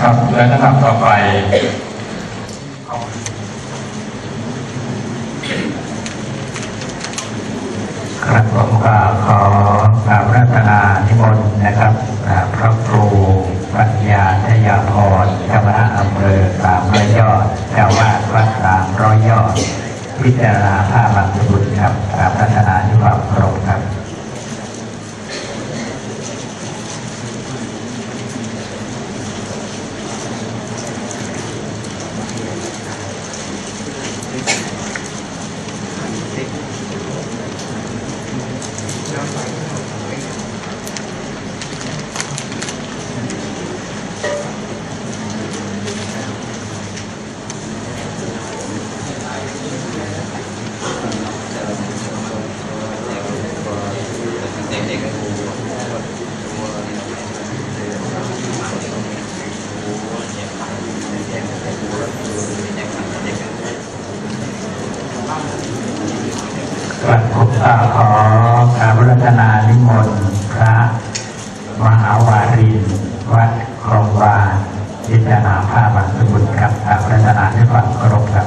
ครับและลำดับต่อไปครับผมก็ขอกราบรัตนานิมนต์นะครับพระครูปัญญาทยาพรเจ้าคณะอำเภอสามร้อยยอดเจ้าวาดวัดสามร้อยยอด พิจารณาภาพบางสกุลครับกราบรัตนานิความเคารพครับ วัดผมก็ขอกราบรัตนานิมนต์พระมหาวารินวัดคลองวานพิจารณาภาบางสกุลครับกราบรัตนานิความเคารพครับ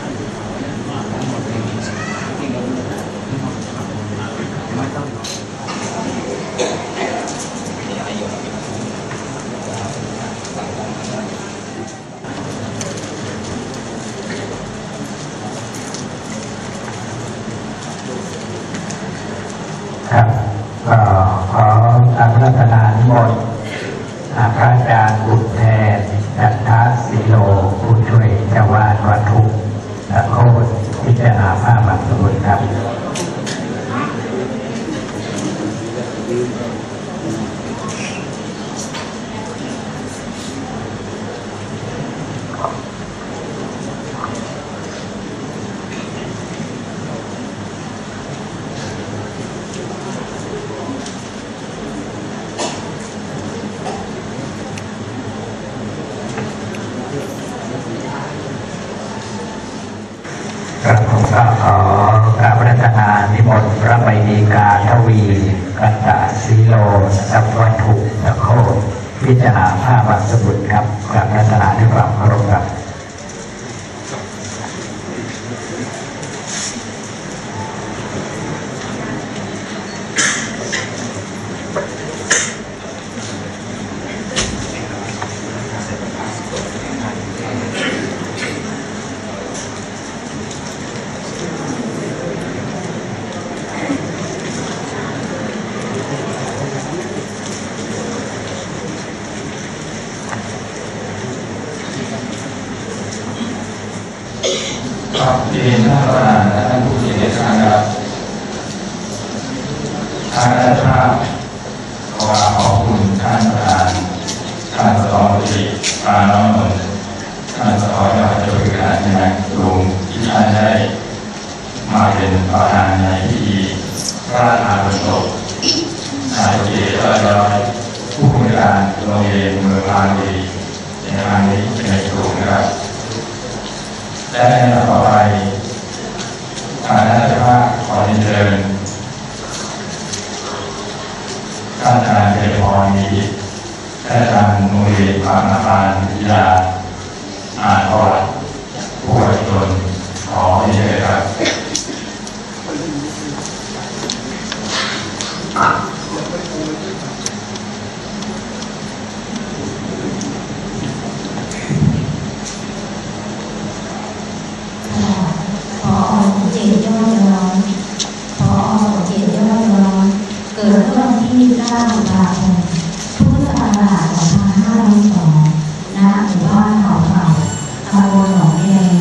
ครับก็ขอทางรัตนานิมนต์อ่าพระอาจารย์บุญแทนจันทศิโลผู้ช่วยเจ้าวาดวัดทุกตะโคดพิจารณาภาพบางสกุลครับ กระผมก็ขอกราบรัตนานิมนต์พระใบดีกาท วีกัตตาสีโลสัพวัตถุตะโคพิจารณาภาพบางสมุดครับกราบรัตนาด้วยความ ครับที่ท่านประธานและท่านผู้เกียรติในท่านครับทางราชภาพขอขอบคุณท่านประธานท่านสตรีปาน้องนนท์ท่านสตยอดจุฬาใช่ไหมลุงที่ท่านได้มาเป็นประธานในพิธีพระราชทานบรรจบนายเกียรติยอยผู้บริการโรงเรียนเมืองลาดีในงานนี้เป็นในกลุ่มนะครับ และในลำดับต่อไปทางราชภาพขอเรียนเชิญท่านอาจารย์เจริญพรมีท่านอาจารย์นุ้ยปานาปานวิทยาอ่านประวัติผู้ป่วยตนขอเรียนเชิญครับ พอเจตยอดร้อนพอเจตยอดร้อน เกิดเมื่อวันที่ 9ตุลาคมพุทธศักราช2502ณหมู่บ้านเขาเก่าตำบลหนองแดง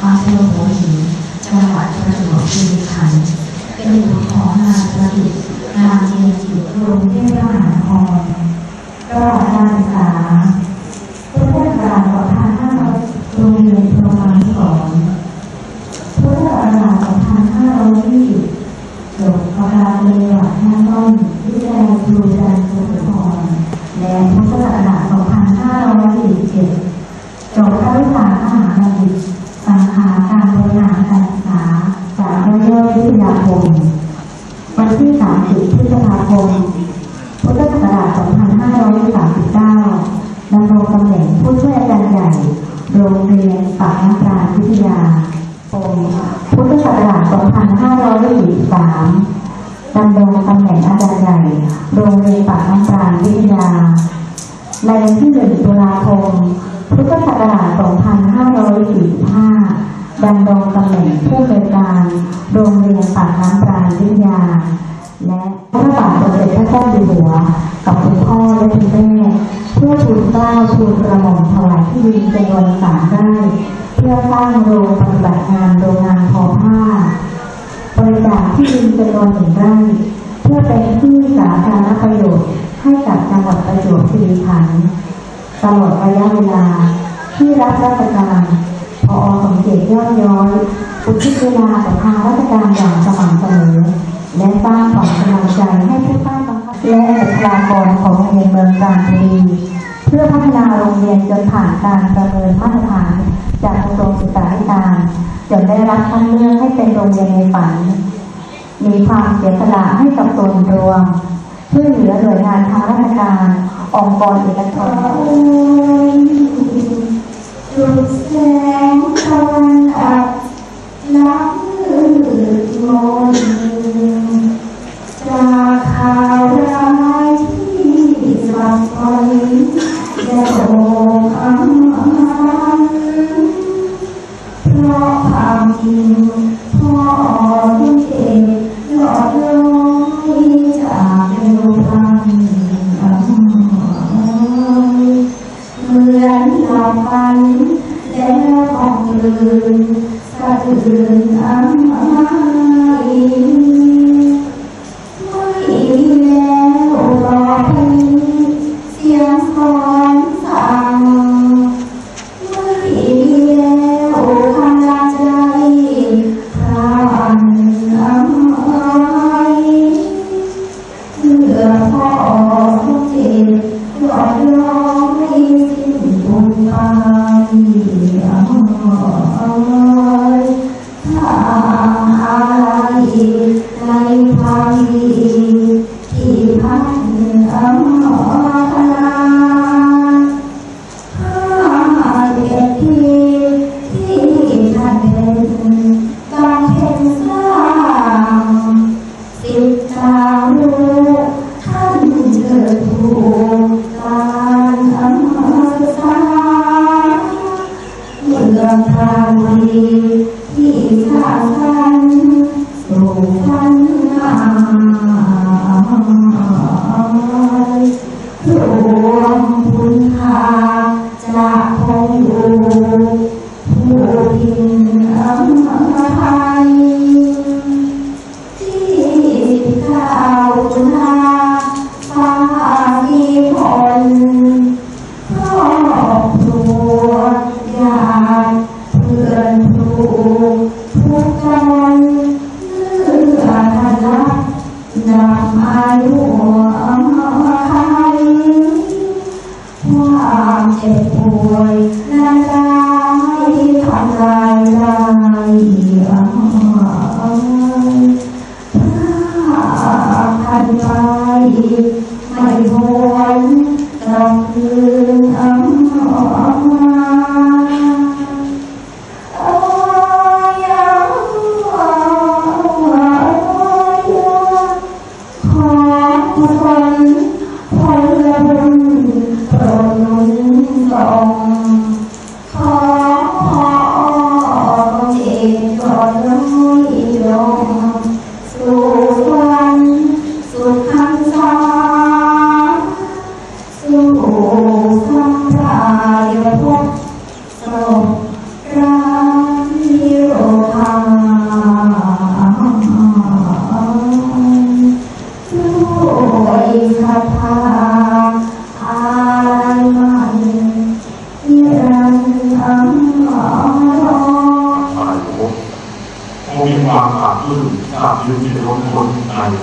อำเภอหัวหินจังหวัดประจวบคีรีขันธ์เป็นบุตรของนางประดิษฐ์นางเจนจิตกรุงเทพมหานครระหว่างการศึกษาพุทธศักราช2500โรงเรียนพรหมานุสรณ์พุทธศักราช2520 ปประธานเลยว่าท่านต้นวิทยาลัยครูจันทร์สุพรและพุทธศักราช2547จบครุศาสตร์มหาบัณฑิตสาขาการบริหารการศึกษาจากวิทยาลัยวิทยาคมวันที่ 30พฤษภาคมพุทธศักราช2539ดำรงตำแหน่งผู้ช่วยอาจารย์ใหญ่ โรงเรียนปากน้ำปราณวิทยา ม พุทธศักราช 2545ดำรงตำแหน่งผู้อำนวยการโรงเรียนปากน้ำปราณวิทยา และพระบาทสมเด็จพระเจ้าอยู่หัว กับคุณพ่อและคุณแม่เพื่อทูลเกล้าทูลกระหม่อมถวายที่ดินจำนวนสามไร่เพื่อสร้างโรงปฏิบัติงานโรงงานทอผ้า บริจาคที่ดินจำนวนหนึ่งไร่เพื่อเป็นที่สาธารณประโยชน์ให้กับจังหวัดประจวบคีรีขันธ์ ตลอดระยะเวลาที่รับราชการพอสมเด็จยอดย้อยอุทิศเวลากับทางราชการอย่างสม่ำเสมอและสร้างขวัญกำลังใจให้ผู้ใต้บังคับและบุคลากรของโรงเรียนเมืองกาญจนบุรีเพื่อพัฒนาโรงเรียนจนผ่านการประเมินมาตรฐาน จากกระทรวงศึกษาธิการจนได้รับคัดเลือกให้เป็นโรงเรียนในฝัน มีความเสียสละให้กับส่วนรวมช่วยเหลือหน่วยงานทางราชการ องค์กรเอกชนจุดแสงตะวันะอื้น เมืองทาง ความเจ็บป่วยนั้น